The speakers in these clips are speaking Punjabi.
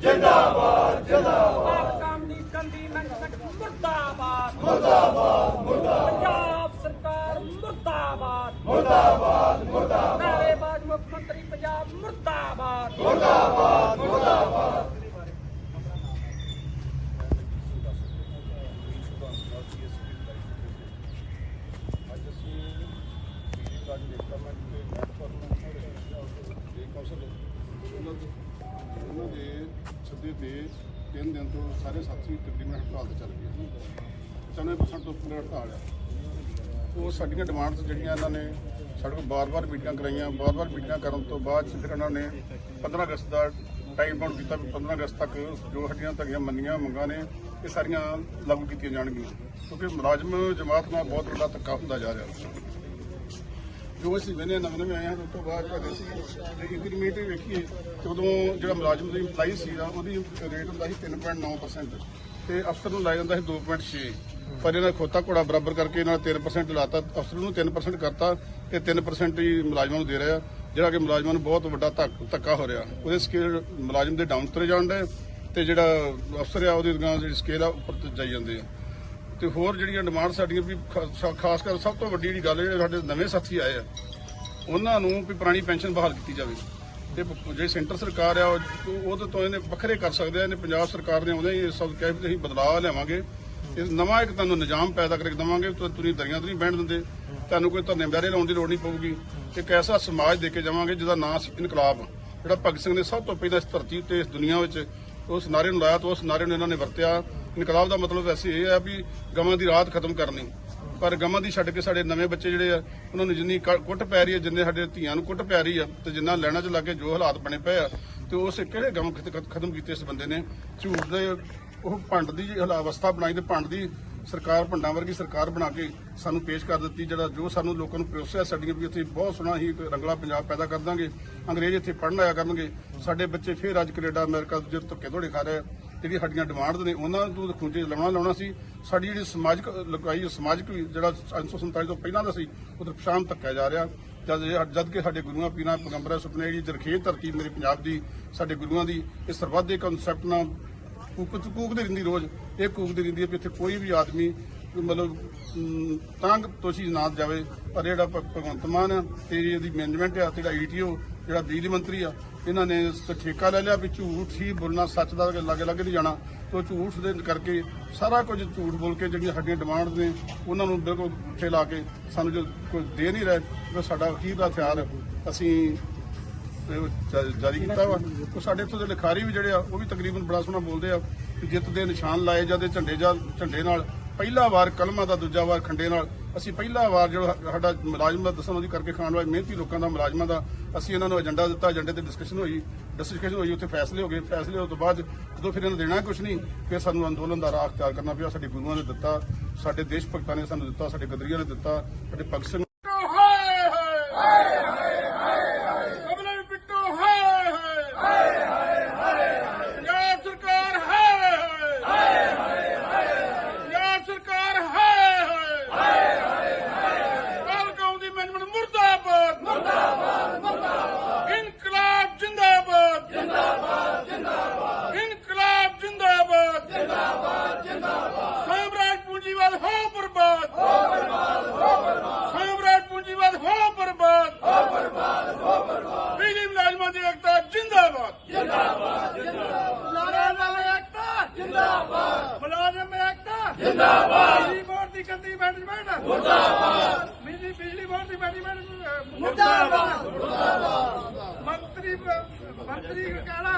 ਜਿੰਦਾਬਾਦ ਜਿੰਦਾਬਾਦ ਜਿੰਦਾਬਾਦ ਕੰਮ ਦੀ ਕੰਦੀ ਮੈਨੇਜਮੈਂਟ ਮੁਰਦਾਬਾਦ ਮੁਰਦਾਬਾਦ ਮੁਰਦਾਬਾਦ ਪੰਜਾਬ ਸਰਕਾਰ ਮੁਰਦਾਬਾਦ ਮੁਰਦਾਬਾਦ ਮੁਰਦਾਬਾਦ ਨਾਰੇਬਾਜ਼ ਮੁੱਖ ਮੰਤਰੀ ਪੰਜਾਬ ਮੁਰਦਾਬਾਦ ਅੱਜ ਅਸੀਂ ਪੀਜੀ ਰਾਜ ਡਿਪਾਰਟਮੈਂਟ ਦੇ ਨੈਟਵਰਕ ਦੇ ਕੌਂਸਲ ਉਹਨਾਂ ਦੇ ਉਹਨਾਂ ਦੇ ਸੱਦੇ ਤੇ ਤਿੰਨ ਦਿਨ ਤੋਂ ਸਾਰੇ ਸਾਥੀ ਤਕਰੀਬਨ ਹੜਤਾਲ ਤੇ ਚੱਲ ਗਏ 95% ਤੋਂ ਉੱਪਰ ਹੜਤਾਲ ਆ। ਉਹ ਸਾਡੀਆਂ ਡਿਮਾਂਡਸ ਜਿਹੜੀਆਂ ਇਹਨਾਂ ਨੇ ਸਾਡੇ ਕੋਲ ਬਾਰ-ਬਾਰ ਮੀਟਿੰਗਾਂ ਕਰਾਈਆਂ। ਬਾਰ-ਬਾਰ ਮੀਟਿੰਗਾਂ ਕਰਨ ਤੋਂ ਬਾਅਦ 'ਚ ਫਿਰ ਇਹਨਾਂ ਨੇ 15 ਅਗਸਤ ਦਾ ਟਾਈਮ ਬਾਉਂਡ ਕੀਤਾ ਵੀ 15 ਅਗਸਤ ਤੱਕ ਜੋ ਸਾਡੀਆਂ ਤੁਹਾਡੀਆਂ ਮੰਨੀਆਂ ਮੰਗਾਂ ਨੇ, ਇਹ ਸਾਰੀਆਂ ਲਾਗੂ ਕੀਤੀਆਂ ਜਾਣਗੀਆਂ। ਕਿਉਂਕਿ ਮੁਲਾਜ਼ਮ ਜਮਾਤ ਨਾਲ ਬਹੁਤ ਵੱਡਾ ਧੱਕਾ ਹੁੰਦਾ ਜਾ ਰਿਹਾ। ਜੋ ਅਸੀਂ ਵੇਨੇ ਨਵੇਂ ਨਵੇਂ ਆਏ ਹਾਂ ਉਸ ਤੋਂ ਬਾਅਦ ਤੁਹਾਡੇ ਸੀ ਇੰਕਰੀਮੈਂਟ ਹੀ ਵੇਖੀਏ ਤੇ ਉਦੋਂ ਜਿਹੜਾ ਮੁਲਾਜ਼ਮ ਦੀ ਇੰਪਲਾਈ ਸੀ ਉਹਦੀ ਰੇਟ ਹੁੰਦਾ ਸੀ 3.9% ਤੇ ਅਫਸਰ ਨੂੰ ਲਾਇਆ ਜਾਂਦਾ ਸੀ 2.6 ਪਰ ਇਹਨਾਂ ਖੋਤਾ ਘੋੜਾ ਬਰਾਬਰ ਕਰਕੇ ਇਹਨਾਂ ਨੇ 3% ਲਾਤਾ, ਅਫਸਰ ਨੂੰ 3% ਕਰਤਾ ਤੇ 3% ਹੀ ਮੁਲਾਜ਼ਮਾਂ ਨੂੰ ਦੇ ਰਿਹਾ, ਜਿਹੜਾ ਕਿ ਮੁਲਾਜ਼ਮਾਂ ਨੂੰ ਬਹੁਤ ਵੱਡਾ ਧੱਕ- ਧੱਕਾ ਹੋ ਰਿਹਾ। ਉਹਦੇ ਸਕੇਲ ਮੁਲਾਜ਼ਮ ਦੇ ਡਾਊਨ ਤੇ ਜਾਣ ਡਏ ਤੇ ਜਿਹੜਾ ਅਫਸਰ ਆ, ਉਹਦੀ ਜਿਹੜੀ ਸਕੇਲ ਆ ਉੱਪਰ ਜਾਈ ਜਾਂਦੇ ਆ। ਤੇ ਹੋਰ ਜਿਹੜੀਆਂ ਡਿਮਾਂਡ ਸਾਡੀਆਂ ਵੀ ਖਾ- ਖਾਸ ਕਰ ਸਭ ਤੋਂ ਵੱਡੀ ਜਿਹੜੀ ਗੱਲ ਹੈ, ਜਿਹੜੇ ਸਾਡੇ ਨਵੇਂ ਸਾਥੀ ਆਏ ਆ, ਉਹਨਾਂ ਨੂੰ ਵੀ ਪੁਰਾਣੀ ਪੈਨਸ਼ਨ ਬਹਾਲ ਕੀਤੀ ਜਾਵੇ। ਤੇ ਪ- ਜਿਹੜੀ ਸੈਂਟਰ ਸਰਕਾਰ ਆ ਉਹ ਉਹਦੇ ਤੋਂ ਇਹਨੇ ਵੱਖਰੇ ਕਰ ਸਕਦੇ ਆ, ਇਹਨੇ ਪੰਜਾਬ ਸਰਕਾਰ ਨੇ ਆਉਂਦੇ ਹੀ ਇਹ ਸਭ ਕਹਿ ਵੀ ਅਸੀਂ ਬਦਲਾਅ ਲਿਆਵਾਂਗੇ। ਇਹ ਨਵਾਂ ਇੱਕ ਤੁਹਾਨੂੰ ਨਿਜ਼ਾਮ ਪੈਦਾ ਕਰਕੇ ਦੇਵਾਂਗੇ, ਤਾਂ, ਤੁਸੀਂ ਦਰੀਆਂ ਤੋਂ ਨਹੀਂ ਬਹਿਣ ਦਿੰਦੇ। ਤੁਹਾਨੂੰ ਕੋਈ ਧਰਨੇ ਬਹਿਰੇ ਲਾਉਣ ਦੀ ਲੋੜ ਨਹੀਂ ਪਊਗੀ। ਇੱਕ ਐਸਾ ਸਮਾਜ ਦੇ ਕੇ ਜਾਵਾਂਗੇ ਜਿਹਦਾ ਨਾਂ ਸੀ, ਇਨਕਲਾਬ ਜਿਹੜਾ ਭਗਤ ਸਿੰਘ ਨੇ ਸਭ ਤੋਂ ਪਹਿਲਾਂ ਇਸ ਧਰਤੀ ਉੱਤੇ, ਇਸ ਦੁਨੀਆ ਵਿੱਚ ਉਸ ਨਾਰੇ ਨੂੰ ਲਾਇਆ ਤੇ ਉਸ ਨਾਰੇ ਨੂੰ ਇਹਨਾਂ ਨੇ ਵਰਤਿਆ। ਇਨਕਲਾਬ ਦਾ ਮਤਲਬ ਵੈਸੇ ਇਹ ਹੈ ਵੀ ਗਮਾਂ ਦੀ ਰਾਤ ਖਤਮ ਕਰਨੀ। ਪਰ ਗਮਾਂ ਦੀ ਛੱਡ ਕੇ ਸਾਡੇ ਨਵੇਂ ਬੱਚੇ ਜਿਹੜੇ ਆ, ਉਹਨਾਂ ਨੂੰ ਜਿੰਨੀ ਕ- ਕੁੱਟ ਪੈ ਰਹੀ ਹੈ ਜਿੰਨੇ ਸਾਡੇ ਧੀਆਂ ਨੂੰ ਕੁੱਟ ਪੈ ਰਹੀ ਆ ਤੇ ਜਿੰਨਾ ਲੈਣਾ ਚ ਲੱਗ ਕੇ ਜੋ ਹਾਲਾਤ ਬਣੇ ਪਏ ਆ, ਤੇ ਉਸ ਕਿਹੜੇ ਗਮ ਖਤ- ਖਤਮ ਕੀਤੇ ਇਸ ਬੰਦੇ ਨੇ? ਝੂਠ ਦੇ ਉਹ ਭੰਡ ਦੀ ਹਾਲਾ ਅਵਸਥਾ ਬਣਾਈ ਤੇ ਭੰਡ ਦੀ ਸਰਕਾਰ ਭੰਡਾਂ ਵਰਗੀ ਸਰਕਾਰ ਬਣਾ ਕੇ ਸਾਨੂੰ ਪੇਸ਼ ਕਰ ਦਿੱਤੀ, ਜਿਹੜਾ ਜੋ ਸਾਨੂੰ ਲੋਕਾਂ ਨੂੰ ਪ੍ਰੋਸੈਸ ਸਾਡੀਆਂ ਵੀ ਇੱਥੇ ਬਹੁਤ ਸੋਹਣਾ ਹੀ ਰੰਗਲਾ ਪੰਜਾਬ ਪੈਦਾ ਕਰ ਦਾਂਗੇ। ਅੰਗਰੇਜ਼ ਇੱਥੇ ਪੜ੍ਹਨ ਆਇਆ ਕਰਨਗੇ। ਸਾਡੇ ਬੱਚੇ ਫੇਰ ਅੱਜ ਕੈਨੇਡਾ, ਅਮਰੀਕਾ ਜਿਹੜੇ ਧੱਕੇ ਧੋੜੇ ਖਾ ਰਹੇ ਆ। ਜਿਹੜੀ ਸਾਡੀਆਂ ਡਿਮਾਂਡ ਨੇ ਉਹਨਾਂ ਨੂੰ ਖੂੰਜੇ ਲਾਉਣਾ ਲਾਉਣਾ ਸੀ। ਸਾਡੀ ਜਿਹੜੀ ਸਮਾਜਿਕ ਲੁਕਾਈ ਸਮਾਜਿਕ ਵੀ ਜਿਹੜਾ 1947 ਤੋਂ ਪਹਿਲਾਂ ਦਾ ਸੀ ਉਹ ਤਾਂ ਧੱਕਿਆ ਜਾ ਰਿਹਾ। ਜਦ ਇਹ- ਜਦ ਕਿ ਸਾਡੇ ਗੁਰੂਆਂ ਪੀਰਾਂ ਪੈਗੰਬਰਾਂ ਸੁਪਨੇ ਜਿਹੜੀ ਜਰਖੇਜ ਧਰਤੀ ਮੇਰੇ ਪੰਜਾਬ ਦੀ ਸਾਡੇ ਗੁਰੂਆਂ ਦੀ ਇਹ ਸਰਬੱਤ ਦੇ ਕਨਸੈਪਟ ਨਾਲ ਕੂਕ ਕੂਕਦੀ ਰਹਿੰਦੀ ਰੋਜ਼। ਇਹ ਕੂਕਦੀ ਰਹਿੰਦੀ ਹੈ ਵੀ ਇੱਥੇ ਕੋਈ ਵੀ ਆਦਮੀ ਮਤਲਬ ਅਮ, ਤੰਗ ਤੋਸ਼ੀ ਨਾ ਜਾਵੇ। ਪਰ ਜਿਹੜਾ ਭਗਵੰਤ ਮਾਨ ਆ ਤੇ ਇਹਦੀ ਮੈਨੇਜਮੈਂਟ ਆ ਤੇ ਜਿਹੜਾ ਈਟੀਓ ਜਿਹੜਾ ਬਿਜਲੀ ਮੰਤਰੀ ਆ ਇਹਨਾਂ ਨੇ ਠੇਕਾ ਲੈ ਲਿਆ ਵੀ ਝੂਠ ਹੀ ਬੋਲਣਾ ਸੱਚ ਦਾ ਲਾਗੇ ਲਾਗੇ ਨਹੀਂ ਜਾਣਾ। ਤੋ ਝੂਠ ਦੇ ਕਰਕੇ ਸਾਰਾ ਕੁਝ ਝੂਠ ਬੋਲ ਕੇ ਜਿਹੜੀਆਂ ਸਾਡੀਆਂ ਡਿਮਾਂਡਸ ਨੇ, ਉਹਨਾਂ ਨੂੰ ਬਿਲਕੁਲ ਪੁੱਠੇ ਲਾ ਕੇ ਸਾਨੂੰ ਜੋ ਕੋਈ ਦੇ ਨਹੀਂ ਰਹੇ, ਉਹ ਸਾਡਾ ਅਖੀਰ ਦਾ ਹਥਿਆਰ ਅਸੀਂ ਜਾਰੀ ਕੀਤਾ ਵਾ। ਉਹ ਸਾਡੇ ਇੱਥੋਂ ਦੇ ਲਿਖਾਰੀ ਵੀ ਜਿਹੜੇ ਆ, ਉਹ ਵੀ ਤਕਰੀਬਨ ਬੜਾ ਸੋਹਣਾ ਬੋਲਦੇ ਆ ਕਿ ਜਿੱਤ ਦੇ ਨਿਸ਼ਾਨ ਲਾਏ ਜਾਂਦੇ ਝੰਡੇ ਜਾਂ ਝੰਡੇ ਨਾਲ। ਪਹਿਲਾ ਵਾਰ ਕਲਮਾਂ ਦਾ ਦੂਜਾ ਵਾਰ ਖੰਡੇ ਨਾਲ ਅਸੀਂ ਪਹਿਲਾ ਵਾਰ ਜਿਹੜਾ ਸਾਡਾ ਮੁਲਾਜ਼ਮ ਦਾ ਦਸਨ ਉਹਦੀ ਕਰਕੇ ਖਾਣ ਵਾਲੇ ਮਿਹਨਤੀ ਲੋਕਾਂ ਦਾ, ਮੁਲਾਜ਼ਮਾਂ ਦਾ, ਅਸੀਂ ਇਹਨਾਂ ਨੂੰ ਏਜੰਡਾ ਦਿੱਤਾ ਏਜੰਡੇ ਤੇ ਡਿਸਕਸ਼ਨ ਹੋਈ ਡਿਸਕਸ਼ਨ ਹੋਈ, ਉੱਥੇ ਫੈਸਲੇ ਹੋ ਗਏ। ਫੈਸਲੇ ਹੋਣ ਤੋਂ ਬਾਅਦ ਜਦੋਂ ਫਿਰ ਇਹਨਾਂ ਦੇਣਾ ਕੁਝ ਨਹੀਂ, ਫਿਰ ਸਾਨੂੰ ਅੰਦੋਲਨ ਦਾ ਰਾਹ ਅਖਤਿਆਰ ਕਰਨਾ ਪਿਆ, ਸਾਡੇ ਗੁਰੂਆਂ ਨੇ ਦਿੱਤਾ, ਸਾਡੇ ਦੇਸ਼ ਭਗਤਾਂ ਨੇ ਸਾਨੂੰ ਦਿੱਤਾ, ਸਾਡੇ ਗਦਰੀਆਂ ਨੇ ਦਿੱਤਾ, ਸਾਡੇ ਭਗਤ ਸਿੰਘ ਹਾਏ ਹਾਏ ਕਮਲੇ ਵੀ ਪਿੱਟੋ ਹਾਏ ਹਾਏ ਹਾਏ ਹਾਏ ਪੰਜਾਬ ਸਰਕਾਰ ਹਾਏ ਹਾਏ ਹਾਏ ਪੰਜਾਬ ਸਰਕਾਰ ਹਾਏ ਹਾਏ ਹਾਏ ਕਾਲਗਾਉਂ ਦੀ ਮੈਨੇਜਮੈਂਟ ਮੁਰਦਾਬਾਦ ਮੁਰਦਾਬਾਦ ਮੁਰਦਾਬਾਦ ਇਨਕਲਾਬ ਜਿੰਦਾਬਾਦ ਜਿੰਦਾਬਾਦ ਜਿੰਦਾਬਾਦ ਇਨਕਲਾਬ ਜਿੰਦਾਬਾਦ ਜਿੰਦਾਬਾਦ ਜਿੰਦਾਬਾਦ ਸਾਮਰਾਜ ਪੂੰਜੀਵਾਦ ਹੋ ਬਰਬਾਦ ਹੋ ਬਰਬਾਦ ਹੋ ਬਰਬਾਦ ਸਾਮਰਾਜ ਪੂੰਜੀਵਾਦ ਹੋ ਬਰਬਾਦ ਬਿਜਲੀ ਮੁਲਾਜ਼ਮਾਂ ਦੀ ਏਕਤਾ ਜਿੰਦਾਬਾਦ ਮੁਲਾਜ਼ਮ ਏਕਤਾ ਜਿੰਦਾਬਾਦ ਮੁਲਾਜ਼ਮ ਏਕਤਾ ਜਿੰਦਾਬਾਦ ਬਿਜਲੀ ਬੋਰਡ ਦੀ ਕੰਦੀ ਮੈਨੇਜਮੈਂਟ ਮੁਰਦਾਬਾਦ ਬਿਜਲੀ ਬਿਜਲੀ ਬੋਰਡ ਦੀ ਮੈਨੇਜਮੈਂਟ ਮੁਰਦਾਬਾਦ ਮੰਤਰੀ ਮੰਤਰੀ ਕਹਿਣਾ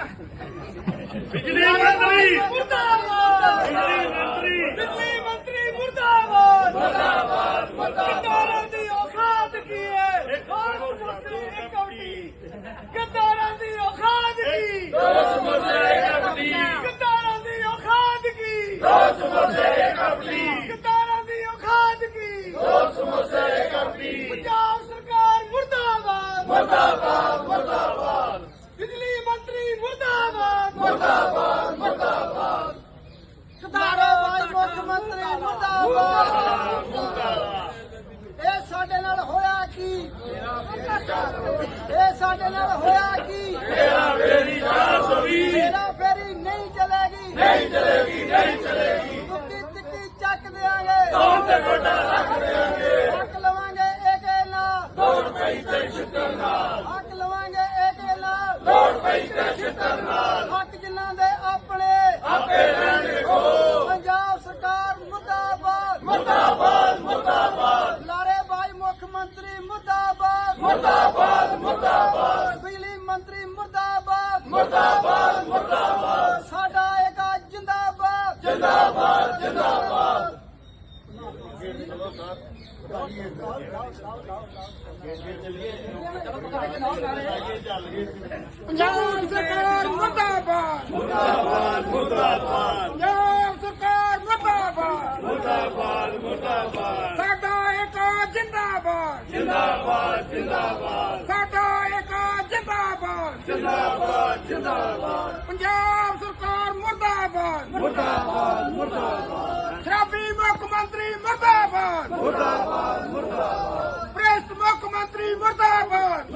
ਬਿਜਲੀ ਮੰਤਰੀ ਮੁਰਦਾਬਾਦ ਬਿਜਲੀ ਮੰਤਰੀ! ਬਿਜਲੀ ਮੰਤਰੀ ਮੁਰਦਾਬਾਦ! ਮੁਰਦਾਬਾਦ ਮੁਰਦਾਬਾਦ ਦੀ ਔਕਾਤ ਕੀ ਹੈ ਕੌਣ ਮੰਤਰੀ ਕੌਡੀ ਗੱਦਾਰਾਂ ਦੀ ਔਕਾਤ ਕੀ? ਗੱਦਾਰਾਂ ਦੀ ਔਕਾਤ ਕੀ? ਦੋ ਸਮੋਸੇ ਕਪਲੀ ਗੱਦਾਰਾਂ ਦੀ ਔਕਾਤ ਕੀ? ਦੋ ਸਮੋਸੇ ਕਪਲੀ ਪੰਜਾਬ ਸਰਕਾਰ ਮੁਰਦਾਬਾਦ ਮੁਰਦਾਬਾਦ ਮੁਰਦਾਬਾਦ ਬਿਜਲੀ ਮੰਤਰੀ ਮੁਰਦਾਬਾਦ ਮੁਰਦਾਬਾਦ ਮੁਰਦਾਬਾਦ ਖਦਾਰਾਬਾਦ ਮੁੱਖ ਮੰਤਰੀ ਮੁਰਦਾਬਾਦ ਇਹ ਸਾਡੇ ਨਾਲ ਹੋਇਆ ਕੀ ਇਹ ਸਾਡੇ ਨਾਲ ਹੋਇਆ ਕੀ ਤੇਰਾ ਮੇਰੀ ਹੱਕ ਜਿਨ੍ਹਾਂ ਦੇ ਆਪਣੇ। ਆਪੇ ਲੈਣਗੇ ਪੰਜਾਬ ਸਰਕਾਰ ਮੁਰਦਾਬਾਦ। ਮੁਰਦਾਬਾਦ ਮੁਰਦਾਬਾਦ ਲਾਰੇਬਾਜ਼ ਮੁੱਖ ਮੰਤਰੀ ਮੁਰਦਾਬਾਦ। ਮੁਰਦਾਬਾਦ ਮੁਰਦਾਬਾਦ ਬਿਜਲੀ ਮੰਤਰੀ ਮੁਰਦਾਬਾਦ ਮੁਰਦਾਬਾਦ ਮੁਰਦਾਬਾਦ ਸਾਡਾ ਏਕਾ ਜਿੰਦਾਬਾਦ ਜਿੰਦਾਬਾਦ ਜਿੰਦਾਬਾਦ ਪੰਜਾਬ ਸਰਕਾਰ ਮੁਰਦਾਬਾਦ ਮੁਰਦਾਬਾਦ ਮੁਰਦਾਬਾਦ ਪੰਜਾਬ ਸਰਕਾਰ ਮੁਰਦਾਬਾਦ ਮੁਰਦਾਬਾਦ ਮੁਰਦਾਬਾਦ ਸਾਡਾ ਇੱਕ ਜਿੰਦਾਬਾਦ ਜਿੰਦਾਬਾਦ ਜਿੰਦਾਬਾਦ ਸਾਡਾ ਇੱਕ ਜਿੰਦਾਬਾਦ ਜਿੰਦਾਬਾਦ ਜਿੰਦਾਬਾਦ ਪੰਜਾਬ ਸਰਕਾਰ ਮੁਰਦਾਬਾਦ ਮੁਰਦਾਬਾਦ ਮੁਰਦਾਬਾਦ ਮੁੱਖ ਮੰਤਰੀ ਮੁਰਦਾਬਾਦ। ਮੁਰਦਾਬਾਦ ਮੁਰਦਾਬਾਦ। ਪ੍ਰੈਸ ਮੁੱਖ ਮੰਤਰੀ ਮੁਰਦਾਬਾਦ।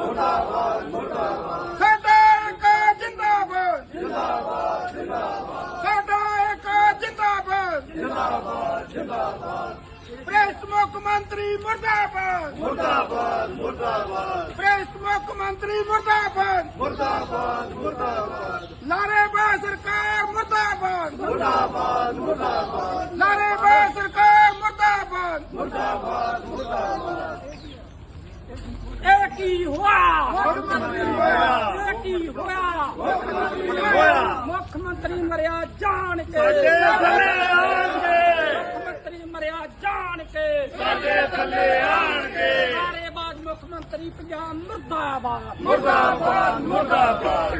ਸਾਡਾ ਇੱਕ ਜਿੰਦਾਬਾਦ। ਜਿੰਦਾਬਾਦ ਜਿੰਦਾਬਾਦ। ਸਾਡਾ ਇੱਕ ਜਿੰਦਾਬਾਦ। ਜਿੰਦਾਬਾਦ ਜਿੰਦਾਬਾਦ। ਪ੍ਰੈਸ ਮੁੱਖ ਮੰਤਰੀ ਮੁਰਦਾਬਾਦ। ਮੁਰਦਾਬਾਦ ਮੁਰਦਾਬਾਦ। ਪ੍ਰੈਸ ਮੁੱਖ ਮੰਤਰੀ ਮੁਰਦਾਬਾਦ। ਮੁਰਦਾਬਾਦ ਮੁਰਦਾਬਾਦ। ਲਾਰੇਬਾਜ਼ ਸਰਕਾਰ ਮੁਰਦਾਬਾਦ। ਮੁਰਦਾਬਾਦ ਮੁਰਦਾਬਾਦ। ਲਾਰੇਬਾਜ਼ ਸਰਕਾਰ ਮੁਰਦਾਬਾਦ। ਇਹ ਕੀ ਹੋਇਆ? ਮੁੱਖ ਮੰਤਰੀ ਹੋਇਆ। ਇਹ ਕੀ ਹੋਇਆ? ਮੁੱਖ ਮੰਤਰੀ ਹੋਇਆ। ਮੁੱਖ ਮੰਤਰੀ ਮਰਿਆ ਜਾਣ ਕੇ। ਸਾਡੇ ਥੱਲੇ ਆਣਗੇ ਮੁੱਖ ਮੰਤਰੀ ਮਰਿਆ ਜਾਣ ਕੇ। ਸਾਡੇ ਥੱਲੇ ਆਣਗੇ ਲਾਰੇਬਾਜ਼ ਮੁੱਖ ਮੰਤਰੀ ਪੰਜਾਬ ਮੁਰਦਾਬਾਦ। ਮੁਰਦਾਬਾਦ ਮੁਰਦਾਬਾਦ।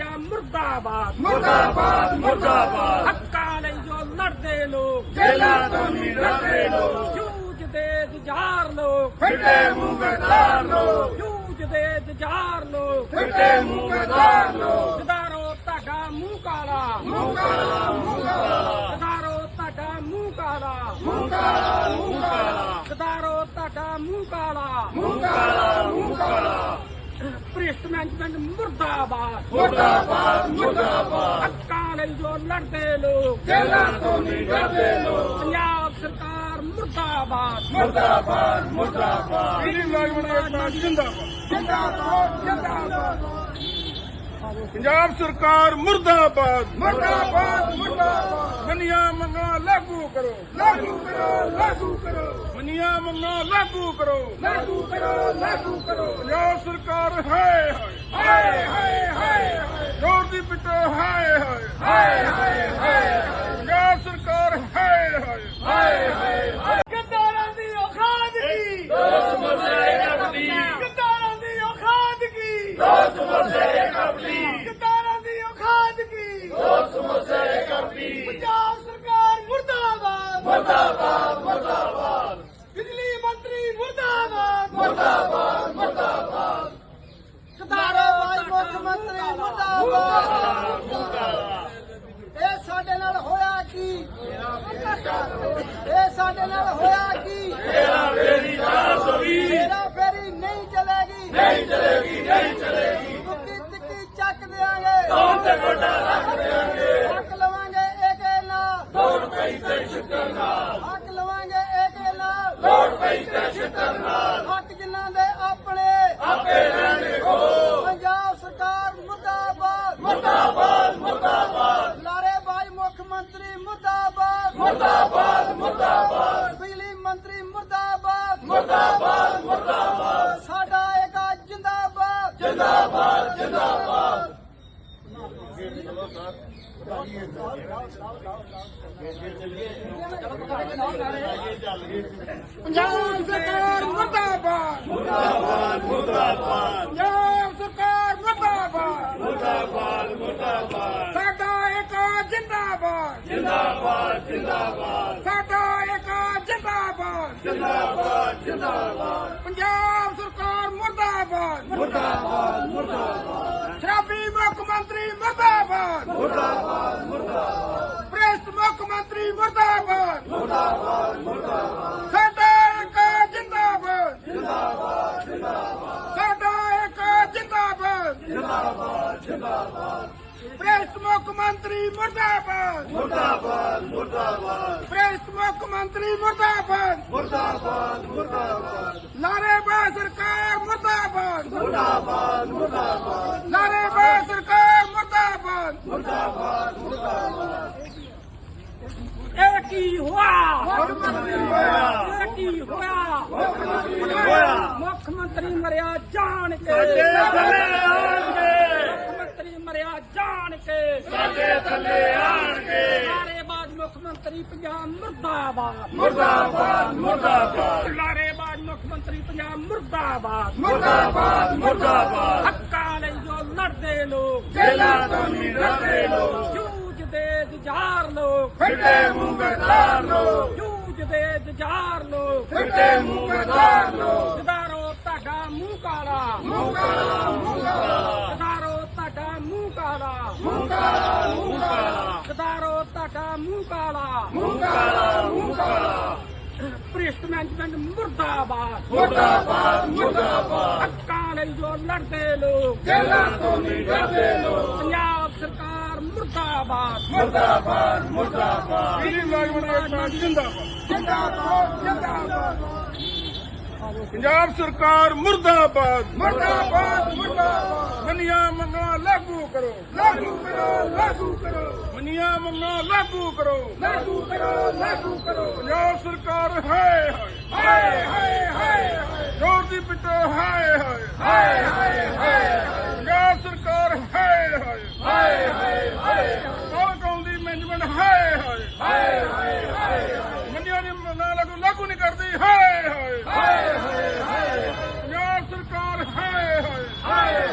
ਪੰਜਾਬ ਮੁਰਦਾਬਾਦ। ਮੁਰਦਾਬਾਦ ਮੁਰਦਾਬਾਦ। ਹੱਕਾਂ ਲਈ ਜੋ ਲੜਦੇ ਲੋਕ। ਜੇਲਾਂ ਤੋਂ ਨਹੀਂ ਡਰਦੇ ਲੋਕ। ਜੂਝਦੇ ਜੁਝਾਰ ਲੋਕ। ਫਿੱਟੇ ਮੂੰਹ ਗਦਾਰ ਲੋਕ। ਜੂਝਦੇ ਜੁਝਾਰ ਲੋਕ। ਫਿੱਟੇ ਮੂੰਹ ਗਦਾਰ ਲੋਕ। ਜਦਾਰੋ ਤੁਹਾਡਾ ਮੂੰਹ ਕਾਲਾ। ਮੂੰਹ ਕਾਲਾ ਮੂੰਹ ਕਾਲਾ ਜਦਾਰੋ ਤੁਹਾਡਾ ਮੂੰਹ ਕਾਲਾ ਮੂੰਹ ਕਾਲਾ ਮੂੰਹ ਕਾਲਾ ਜਦਾਰੋ ਤੁਹਾਡਾ ਮੂੰਹ ਕਾਲਾ ਮੂੰਹ ਕਾਲਾ ਮੂੰਹ ਕਾਲਾ ਭ੍ਰਿਸ਼ਟ ਮੈਨੇਜਮੈਂਟ ਮੁਰਦਾਬਾਦ। ਮੁਰਦਾਬਾਦ ਮੁਰਦਾਬਾਦ। ਹੱਕਾਂ ਲਈ ਜੋ ਲੜਦੇ ਲੋਕ। ਜੇਲਾਂ ਤੋਂ ਨਹੀਂ ਡਰਦੇ ਲੋਕ। ਪੰਜਾਬ ਸਰਕਾਰ ਮੁਰਦਾਬਾਦ। ਮੁਰਦਾਬਾਦ ਮੁਰਦਾਬਾਦ। ਇਹ ਲਾਗਵਣਾ ਜਿੰਦਾਬਾਦ। ਜਿੰਦਾਬਾਦ ਜਿੰਦਾਬਾਦ। ਪੰਜਾਬ ਸਰਕਾਰ ਮੁਰਦਾਬਾਦ। ਮੁਰਦਾਬਾਦ। ਮੁਰਦਾਬਾਦ। ਮੰਨੀਆਂ ਮੰਗਾਂ ਲਾਗੂ ਕਰੋ। ਲਾਗੂ ਕਰੋ ਲਾਗੂ ਕਰੋ। ਮੰਨੀਆਂ ਮੰਗਾਂ ਲਾਗੂ ਕਰੋ। ਲਾਗੂ ਕਰੋ ਲਾਗੂ ਕਰੋ। ਪੰਜਾਬ ਸਰਕਾਰ ਹਾਏ ਹਾਏ। ਹਾਏ ਹਾਏ ਹਾਏ ਜ਼ੋਰ ਦੀ ਪਿੱਟੋ ਹਾਏ ਹਾਏ। ਹਾਏ ਹਾਏ ਹਾਏ ਪੰਜਾਬ ਸਰਕਾਰ ਹਾਏ ਹਾਏ। ਹਾਏ ਹਾਏ ਗੱਦਾਰਾਂ ਦੀ ਔਖਾਦ ਕੀ? ਦੋਸਤ ਮਸੇ ਕਪਲੀ ਗੱਦਾਰਾਂ ਦੀ ਔਖਾਦ ਕੀ? ਦੋਸਤ ਮਸੇ ਕਪਲੀ ਗੱਦਾਰਾਂ ਦੀ ਔਖਾਦ ਕੀ? ਦੋਸਤ ਮਸੇ ਕਪਲੀ ਪੰਜਾਬ ਸਰਕਾਰ ਮੁਰਦਾਬਾਦ। ਮੁਰਦਾਬਾਦ ਮੁਰਦਾਬਾਦ ਬਿਜਲੀ ਮੰਤਰੀ ਮੁਰਦਾਬਾਦ ਮੁਰਦਾਬਾਦ ਮੁਰਦਾਬਾਦ ਲਾਰੇਬਾਜ਼ ਮੁੱਖ ਮੰਤਰੀ ਮੁਰਦਾਬਾਦ ਇਹ ਸਾਡੇ ਨਾਲ ਹੋਇਆ ਕੀ? ਇਹ ਸਾਡੇ ਨਾਲ ਹੋਇਆ ਕੀ? ਤੇਰਾ ਫੇਰੀ ਤੇਰਾ ਫੇਰੀ ਨਹੀਂ ਚਲੇਗੀ। ਨਹੀਂ ਚਲੇਗੀ ਨਹੀਂ ਚਲੇਗੀ ਟੁੱਕੀ ਟਿੱਕੀ ਚੱਕ ਦੇਾਂਗੇ ਕੌਣ ਤੇ ਗੋਡਾ ਰੱਖ ਦੇਾਂਗੇ ਹੱਕ ਲਵਾਂਗੇ ਏਕੇ ਨਾਲ ਲੋੜ ਪਈ ਤੇ ਛਿੱਤਰ ਨਾਲ ਹੱਕ ਲਵਾਂਗੇ ਏਕੇ ਨਾਲ ਲੋੜ ਪਈ ਤੇ ਛਿੱਤਰ ਨਾਲ ਹੱਕ ਜਿਨ੍ਹਾਂ ਦੇ ਆਪਣੇ ਆਪੇ ਲੈਣਗੇ ਪੰਜਾਬ ਸਰਕਾਰ ਮੁਰਦਾਬਾਦ ਮੁਰਦਾਬਾਦ ਮੁਰਦਾਬਾਦ ਲਾਰੇਬਾਜ਼ ਮੁੱਖ ਮੰਤਰੀ ਮੁਰਦਾਬਾਦ ਮੁਰਦਾਬਾਦ ਮੁਰਦਾਬਾਦ ਬਿਜਲੀ ਮੰਤਰੀ ਮੁਰਦਾਬਾਦ ਮੁਰਦਾਬਾਦ ਮੁਰਦਾਬਾਦ ਸਾਡਾ ਏਕਾ ਜਿੰਦਾਬਾਦ ਜਿੰਦਾਬਾਦ ਜਿੰਦਾਬਾਦ ਪੰਜਾਬ ਸਰਕਾਰ ਮੁਰਦਾਬਾਦ ਮੁਰਦਾਬਾਦ। ਮੁਰਦਾਬਾਦ ਪੰਜਾਬ ਸਰਕਾਰ ਮੁਰਦਾਬਾਦ। ਮੁਰਦਾਬਾਦ ਮੁਰਦਾਬਾਦ। ਸਾਡਾ ਇੱਕ ਜਿੰਦਾਬਾਦ। ਜਿੰਦਾਬਾਦ ਜਿੰਦਾਬਾਦ। ਸਾਡਾ ਇੱਕ ਜਿੰਦਾਬਾਦ। ਜਿੰਦਾਬਾਦ ਜਿੰਦਾਬਾਦ। ਪੰਜਾਬ ਸਰਕਾਰ ਮੁਰਦਾਬਾਦ। ਮੁਰਦਾਬਾਦ ਮੁਰਦਾਬਾਦ। ਸ਼ਰਾਬੀ ਮੁੱਖ ਮੰਤਰੀ ਮੁਰਦਾਬਾਦ। ਮੁਰਦਾਬਾਦ ਮੁਰਦਾਬਾਦ। ਪ੍ਰੈਸ ਮੁੱਖ ਮੰਤਰੀ ਮੁਰਦਾਬਾਦ। ਸਾਡਾ ਇੱਕ ਜਿੰਦਾਬਾਦ। ਜਿੰਦਾਬਾਦ। ਪ੍ਰੈਸ ਮੁੱਖ ਮੰਤਰੀ ਮੁਰਦਾਬਾਦ। ਮੁਰਦਾਬਾਦ ਮੁਰਦਾਬਾਦ। ਪ੍ਰੈਸ ਮੁੱਖ ਮੰਤਰੀ ਮੁਰਦਾਬਾਦ। ਮੁਰਦਾਬਾਦ ਮੁਰਦਾਬਾਦ। ਨਾਰੇਬਾਜ਼ ਸਰਕਾਰ ਮੁਰਦਾਬਾਦ। ਮੁਰਦਾਬਾਦ ਮੁਰਦਾਬਾਦ। ਨਾਰੇਬਾਜ਼ ਸਰਕਾਰ ਮੁਰਦਾਬਾਦ। ਮੁਰਦਾਬਾਦ ਮੁਰਦਾਬਾਦ। ਇਹ ਕੀ ਹੋਇਆ? ਮੁੱਖ ਮੰਤਰੀ ਹੋਇਆ। ਇਹ ਕੀ ਹੋਇਆ? ਮੁੱਖ ਮੰਤਰੀ ਹੋਇਆ। ਮੁੱਖ ਮੰਤਰੀ ਮਰਿਆ ਜਾਣ ਕੇ। ਸਾਡੇ ਥੱਲੇ ਆਣਗੇ ਲਾਰੇਬਾਜ਼ ਮੁੱਖ ਮੰਤਰੀ ਪੰਜਾਬ ਮੁਰਦਾਬਾਦ। ਮੁਰਦਾਬਾਦ ਮੁਰਦਾਬਾਦ। ਲਾਰੇਬਾਜ਼ ਮੁੱਖ ਮੰਤਰੀ ਪੰਜਾਬ ਮੁਰਦਾਬਾਦ। ਮੁਰਦਾਬਾਦ ਮੁਰਦਾਬਾਦ। ਹੱਕਾਂ ਲਈ ਜੋ ਲੜਦੇ ਲੋਕ। ਜੇਲਾਂ ਤੋਂ ਨਹੀਂ ਡਰਦੇ ਲੋਕ। ਜੂਝਦੇ ਜੁਝਾਰ ਲੋਕ। ਫਿੱਟੇ ਮੂੰਹ ਗਰਦਾਰ ਲੋਕ ਜੂਝਦੇ ਜੁਝਾਰ ਲੋਕ। ਫਿੱਟੇ ਮੂੰਹ ਗਰਦਾਰ ਲੋਕ ਜਦਾਰੋ ਤੁਹਾਡਾ ਮੂੰਹ ਕਾਲਾ ਮੂੰਹ ਕਾਲਾ ਮੂੰਹ ਕਾਲਾ ਜਦਾਰੋ ਤੁਹਾਡਾ ਮੂੰਹ ਕਾਲਾ ਮੂੰਹ ਕਾਲਾ ਮੂੰਹ ਕਾਲਾ ਭ੍ਰਿਸ਼ਟ ਮੈਨੇਜਮੈਂਟ ਮੁਰਦਾਬਾਦ। ਮੁਰਦਾਬਾਦ ਮੁਰਦਾਬਾਦ। ਹੱਕਾਂ ਲਈ ਜੋ ਲੜਦੇ ਲੋਕ। ਜੇਲਾਂ ਤੋਂ ਨਹੀਂ ਡਰਦੇ ਲੋਕ। ਪੰਜਾਬ ਸਰਕਾਰ ਮੁਰਦਾਬਾਦ। ਮੁਰਦਾਬਾਦ ਮੁਰਦਾਬਾਦ। ਬਿਜਲੀ ਮੁਲਾਜ਼ਮਾਂ ਦਾ ਜਿੰਦਾਬਾਦ। ਜਿੰਦਾਬਾਦ ਪੰਜਾਬ ਸਰਕਾਰ ਮੁਰਦਾਬਾਦ ਮੁਰਦਾਬਾਦ ਮੁਰਦਾਬਾਦ। ਮੰਨੀਆਂ ਮੰਗਾਂ ਲਾਗੂ ਕਰੋ। ਲਾਗੂ ਕਰੋ ਲਾਗੂ ਕਰੋ। ਮੰਨੀਆਂ ਮੰਗਾਂ ਲਾਗੂ ਕਰੋ। ਲਾਗੂ ਕਰੋ ਲਾਗੂ ਕਰੋ। ਪੰਜਾਬ ਸਰਕਾਰ ਹਾਏ ਹਾਏ। ਹਾਏ ਹਾਏ ਜ਼ੋਰ ਦੀ ਪਿੱਟੋ ਹਾਏ ਹਾਏ। ਹਾਏ ਹਾਏ ਹਾਏ ਪੰਜਾਬ ਸਰਕਾਰ ਹਾਏ ਹਾਏ। ਹਾਏ ਹਾਏ ਹਾਏ। ਕੌਣ ਕੌਣ ਦੀ ਮੈਨੇਜਮੈਂਟ ਹਾਏ ਹਾਏ। ਹਾਏ ਹਾਏ ਹਾਏ ਮੰਨੀਆਂ ਦੀ ਮੰਗਾਂ ਲਾਗੂ ਲਾਗੂ ਨਹੀਂ ਕਰਦੀ ਹਾਏ ਹਾਏ। ਹਾਏ ਪੰਜਾਬ ਸਰਕਾਰ ਹਾਏ ਹਾਏ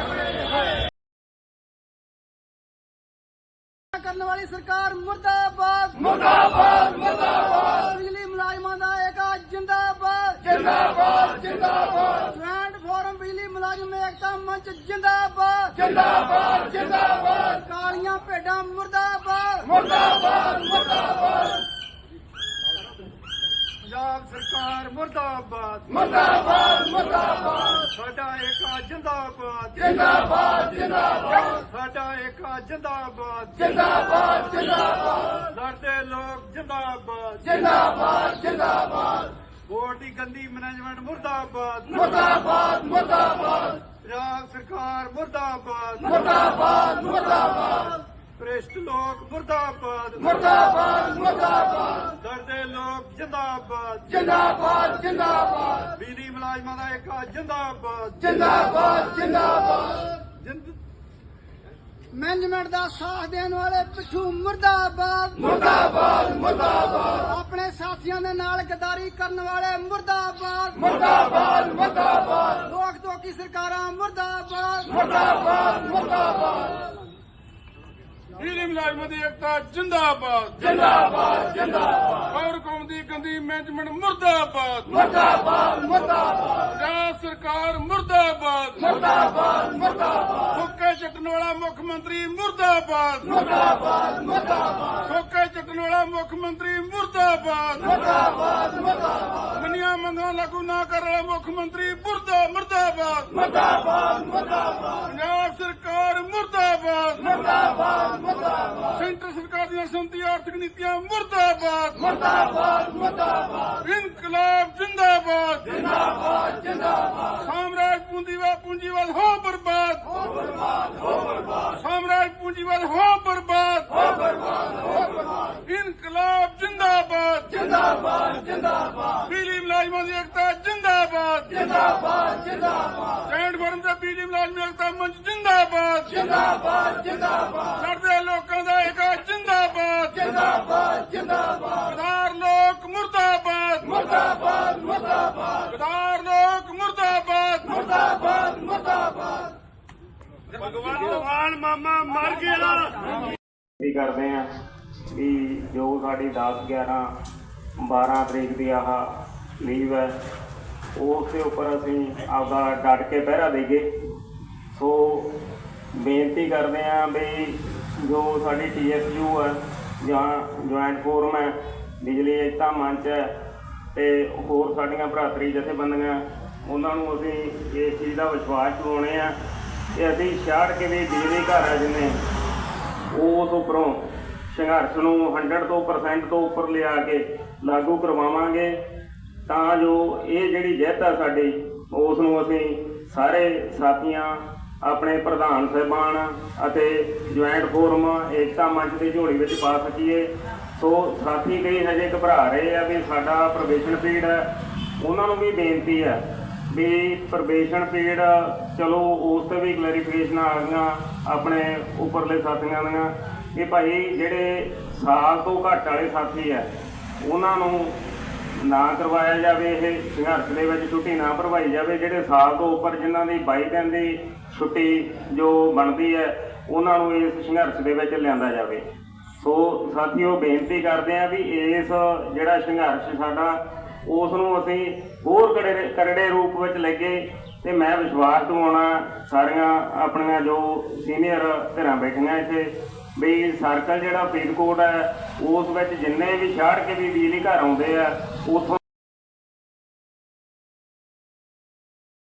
ਕਰਨ ਵਾਲੀ ਸਰਕਾਰ ਮੁਰਦਾਬਾਦ। ਮੁਰਦਾਬਾਦ ਮੁਰਦਾਬਾਦ। ਬਿਜਲੀ ਮੁਲਾਜ਼ਮਾਂ ਦਾ ਏਕਾ ਜਿੰਦਾਬਾਦ। ਜਿੰਦਾਬਾਦ ਜਿੰਦਾਬਾਦ। ਜੁਆਇੰਟ ਫੋਰਮ ਬਿਜਲੀ ਮੁਲਾਜ਼ਮ ਏਕਤਾ ਮੰਚ ਜਿੰਦਾਬਾਦ। ਜਿੰਦਾਬਾਦ ਜਿੰਦਾਬਾਦ। ਕਾਲੀਆਂ ਭੇਡਾਂ ਮੁਰਦਾਬਾਦ। ਮੁਰਦਾਬਾਦ ਮੁਰਦਾਬਾਦ। ਪੰਜਾਬ ਸਰਕਾਰ ਮੁਰਦਾਬਾਦ। ਮੁਰਦਾਬਾਦ ਮੁਰਦਾਬਾਦ। ਸਾਡਾ ਏਕਾ ਜਿੰਦਾਬਾਦ। ਜਿੰਦਾਬਾਦ ਜਿੰਦਾਬਾਦ। ਸਾਡਾ ਏਕਾ ਜਿੰਦਾਬਾਦ। ਜਿੰਦਾਬਾਦ ਜਿੰਦਾਬਾਦ। ਲੜਦੇ ਲੋਕ ਜਿੰਦਾਬਾਦ। ਜਿੰਦਾਬਾਦ ਜਿੰਦਾਬਾਦ। ਵੋਟ ਦੀ ਗੰਦੀ ਮੈਨੇਜਮੈਂਟ ਮੁਰਦਾਬਾਦ। ਮੁਰਦਾਬਾਦ ਮੁਰਦਾਬਾਦ। ਪੰਜਾਬ ਸਰਕਾਰ ਮੁਰਦਾਬਾਦ। ਮੁਰਦਾਬਾਦ ਮੁਰਦਾਬਾਦ। ਭ੍ਰਿਸ਼ਟ ਲੋਕ ਮੁਰਦਾਬਾਦ। ਮੁਰਦਾਬਾਦ ਮੁਰਦਾਬਾਦ। ਲੜਦੇ ਲੋਕ ਜਿੰਦਾਬਾਦ। ਜਿੰਦਾਬਾਦ ਜਿੰਦਾਬਾਦ। ਬਿਜਲੀ ਮੁਲਾਜ਼ਮਾਂ ਦਾ ਏਕਾ ਜਿੰਦਾਬਾਦ। ਜਿੰਦਾਬਾਦ ਜਿੰਦਾਬਾਦ। ਜਿੰਦ ਮੈਨੇਜਮੈਂਟ ਦਾ ਸਾਥ ਦੇਣ ਵਾਲੇ ਪਿੱਛੂ ਮੁਰਦਾਬਾਦ। ਮੁਰਦਾਬਾਦ ਮੁਰਦਾਬਾਦ। ਆਪਣੇ ਸਾਥੀਆਂ ਦੇ ਨਾਲ ਗਦਾਰੀ ਕਰਨ ਵਾਲੇ ਮੁਰਦਾਬਾਦ। ਮੁਰਦਾਬਾਦ ਮੁਰਦਾਬਾਦ। ਲੋਕ ਤੋਕੀ ਸਰਕਾਰਾਂ ਮੁਰਦਾਬਾਦ। ਮੁਰਦਾਬਾਦ ਮੁਰਦਾਬਾਦ। ਬਿਜਲੀ ਮੁਲਾਜ਼ਮਾਂ ਦੀ ਏਕਤਾ ਜਿੰਦਾਬਾਦ। ਜਿੰਦਾਬਾਦ ਜਿੰਦਾਬਾਦ। ਔਰ ਕੌਮ ਦੀ ਗੰਦੀ ਮੈਨੇਜਮੈਂਟ ਮੁਰਦਾਬਾਦ। ਮੁਰਦਾਬਾਦ ਮੁਰਦਾਬਾਦ। ਪੰਜਾਬ ਸਰਕਾਰ ਮੁਰਦਾਬਾਦ। ਮੁਰਦਾਬਾਦ ਮੁਰਦਾਬਾਦ। ਹੁੱਕੇ ਚੱਟਣ ਵਾਲਾ ਮੁੱਖ ਮੰਤਰੀ ਮੁਰਦਾਬਾਦ। ਮੁਰਦਾਬਾਦ ਮੁਰਦਾਬਾਦ। ਹੁੱਕੇ ਚੱਟਣ ਵਾਲਾ ਮੁੱਖ ਮੰਤਰੀ ਮੁਰਦਾਬਾਦ। ਮੁਰਦਾਬਾਦ ਮੁਰਦਾਬਾਦ। ਮੰਨੀਆਂ ਮੰਗਾਂ ਲਾਗੂ ਨਾ ਕਰਨ ਵਾਲਾ ਮੁੱਖ ਮੰਤਰੀ ਮੁਰਦਾ ਮੁਰਦਾਬਾਦ। ਮੁਰਦਾਬਾਦ ਮੁਰਦਾਬਾਦ। ਪੰਜਾਬ ਸਰਕਾਰ ਮੁਰਦਾਬਾਦ। ਮੁਰਦਾਬਾਦ ਸੈਂਟਰ ਸਰਕਾਰ ਦੀਆਂ ਸੰਤੀ ਆਰਥਿਕ ਨੀਤੀਆਂ ਮੁਰਦਾਬਾਦ। ਮੁਰਦਾਬਾਦ ਮੁਰਦਾਬਾਦ। ਇਨਕਲਾਬ ਜਿੰਦਾਬਾਦ। ਜਿੰਦਾਬਾਦ ਜਿੰਦਾਬਾਦ। ਸਾਮਰਾਜ ਪੂੰਜੀਵਾਦ ਪੂੰਜੀਵਾਦ ਹੋ ਬਰਬਾਦ। ਹੋ ਬਰਬਾਦ ਹੋ ਬਰਬਾਦ। ਸਾਮਰਾਜ ਪੂੰਜੀਵਾਦ ਹੋ ਬਰਬਾਦ। ਹੋ ਬਰਬਾਦ ਹੋ ਬਰਬਾਦ। ਇਨਕਲਾਬ ਜਿੰਦਾਬਾਦ। ਜਿੰਦਾਬਾਦ ਜਿੰਦਾਬਾਦ। ਬਿਜਲੀ ਮੁਲਾਜ਼ਮਾਂ ਦੀ ਏਕਤਾ ਜਿੰਦਾਬਾਦ। ਜਿੰਦਾਬਾਦ ਜਿੰਦਾਬਾਦ। ਬਿਜਲੀ ਮੁਲਾਜ਼ਮ ਏਕਤਾ ਮੰਚ ਜਿੰਦਾਬਾਦ। ਜਿੰਦਾਬਾਦ ਜਿੰਦਾਬਾਦ। ਲੜਦੇ ਲੋਕਾਂ ਦਾ ਏਕਾ ਜਿੰਦਾਬਾਦ। ਜਿੰਦਾਬਾਦ ਜਿੰਦਾਬਾਦ। ਗਦਾਰ ਲੋਕ ਮੁਰਦਾਬਾਦ। ਮੁਰਦਾਬਾਦ ਮੁਰਦਾਬਾਦ। ਗਦਾਰ ਲੋਕ ਮੁਰਦਾਬਾਦ। ਮੁਰਦਾਬਾਦ ਮੁਰਦਾਬਾਦ। ਭਗਵੰਤ ਮਾਨ ਮਾਮਾ ਮਰ ਗਿਆ। ਵੀ ਕਰਦੇ ਆ ਵੀ ਜੋ ਸਾਡੀ 10 11 12 ਤਰੀਕ ਦੀ ਆਹ ਲੀਵ ਹੈ ਉਸ ਦੇ ਉੱਪਰ ਅਸੀਂ ਆਪਦਾ ਡਟ ਕੇ ਪਹਿਰਾ ਦੇਈਏ। ਸੋ ਬੇਨਤੀ ਕਰਦੇ ਆ ਵੀ ਜੋ ਸਾਡੀ ਟੀਐਸਯੂ ਹੈ ਜਾਂ ਜੁਆਇੰਟ ਫੋਰਮ ਹੈ, ਬਿਜਲੀ ਏਕਤਾ ਮੰਚ ਹੈ ਤੇ ਹੋਰ ਸਾਡੀਆਂ ਭਰਾਤਰੀ ਜਥੇਬੰਦੀਆਂ, ਉਹਨਾਂ ਨੂੰ ਅਸੀਂ ਇਸ ਚੀਜ਼ ਦਾ ਵਿਸ਼ਵਾਸ ਦਿਵਾਉਣੇ ਆ ਕਿ ਅਸੀਂ ਛਾੜ ਕੇ ਵੀ ਬਿਜਲੀ ਘਰ ਹੈ ਜਿੰਨੇ, ਉਸ ਉੱਪਰੋਂ ਸੰਘਰਸ਼ ਨੂੰ 100 ਤੋਂ percent ਤੋਂ ਉੱਪਰ ਲਿਆ ਕੇ ਲਾਗੂ ਕਰਵਾਵਾਂਗੇ। ਤਾਂ ਜੋ ਇਹ ਜਿਹੜੀ ਜਿੱਤ ਆ ਸਾਡੀ ਉਸ ਨੂੰ ਅਸੀਂ ਸਾਰੇ ਸਾਥੀਆਂ, ਆਪਣੇ ਪ੍ਰਧਾਨ ਸਾਹਿਬਾਨ ਅਤੇ ਜੁਆਇੰਟ ਫੋਰਮ ਏਕਤਾ ਮੰਚ ਦੀ ਝੋਲੀ ਵਿੱਚ ਪਾ ਸਕੀਏ। ਸੋ ਸਾਥੀ ਕਈ ਹਜੇ ਘਬਰਾ ਰਹੇ ਆ ਵੀ ਸਾਡਾ ਪ੍ਰਵੇਸ਼ਨ ਪੀੜ ਹੈ ਉਹਨਾਂ ਨੂੰ ਵੀ ਬੇਨਤੀ ਹੈ ਵੀ ਪ੍ਰਵੇਸ਼ਨ ਪੀੜ, ਚਲੋ ਉਸ ਤੇ ਵੀ ਕਲੈਰੀਫਿਕੇਸ਼ਨ ਆ ਗਈਆਂ ਆਪਣੇ ਉੱਪਰਲੇ ਸਾਥੀਆਂ ਦੀਆਂ ਕਿ ਭਾਈ ਜਿਹੜੇ ਸਾਲ ਤੋਂ ਘੱਟ ਵਾਲੇ ਸਾਥੀ ਆ, ਉਹਨਾਂ ਨੂੰ ਨਾ ਕਰਵਾਇਆ ਜਾਵੇ ਇਹ ਸੰਘਰਸ਼ ਦੇ ਵਿੱਚ ਛੁੱਟੀ ਨਾ ਭਰਵਾਈ ਜਾਵੇ, ਜਿਹੜੇ ਸਾਲ ਤੋਂ ਉੱਪਰ ਜਿਨ੍ਹਾਂ ਦੀ 22 ਦਿਨ ਦੀ ਛੁੱਟੀ ਜੋ ਬਣਦੀ ਹੈ, ਉਹਨਾਂ ਨੂੰ ਇਸ ਸੰਘਰਸ਼ ਦੇ ਵਿੱਚ ਲਿਆਂਦਾ ਜਾਵੇ। ਸੋ ਸਾਥੀਓ, ਬੇਨਤੀ ਕਰਦੇ ਆ ਵੀ ਇਸ ਜਿਹੜਾ ਸੰਘਰਸ਼ ਸਾਡਾ, ਉਸ ਨੂੰ ਅਸੀਂ ਹੋਰ ਕਰੜੇ ਕਰੜੇ ਰੂਪ ਵਿੱਚ ਲੈ ਕੇ ਤੇ ਮੈਂ ਵਿਸ਼ਵਾਸ ਦਿਵਾਉਣਾ ਸਾਰੀਆਂ ਆਪਣੀਆਂ ਜੋ ਸੀਨੀਅਰ ਧਿਰਾਂ ਬੈਠੀਆਂ ਇੱਥੇ ਵੀ ਸਰਕਲ ਜਿਹੜਾ ਫਰੀਦਕੋਟ ਹੈ, ਉਸ ਵਿੱਚ ਜਿੰਨੇ ਵੀ ਛਾੜ ਕੇ ਵੀ ਬਿਜਲੀ ਘਰ ਆਉਂਦੇ ਆ, ਉਥੋਂ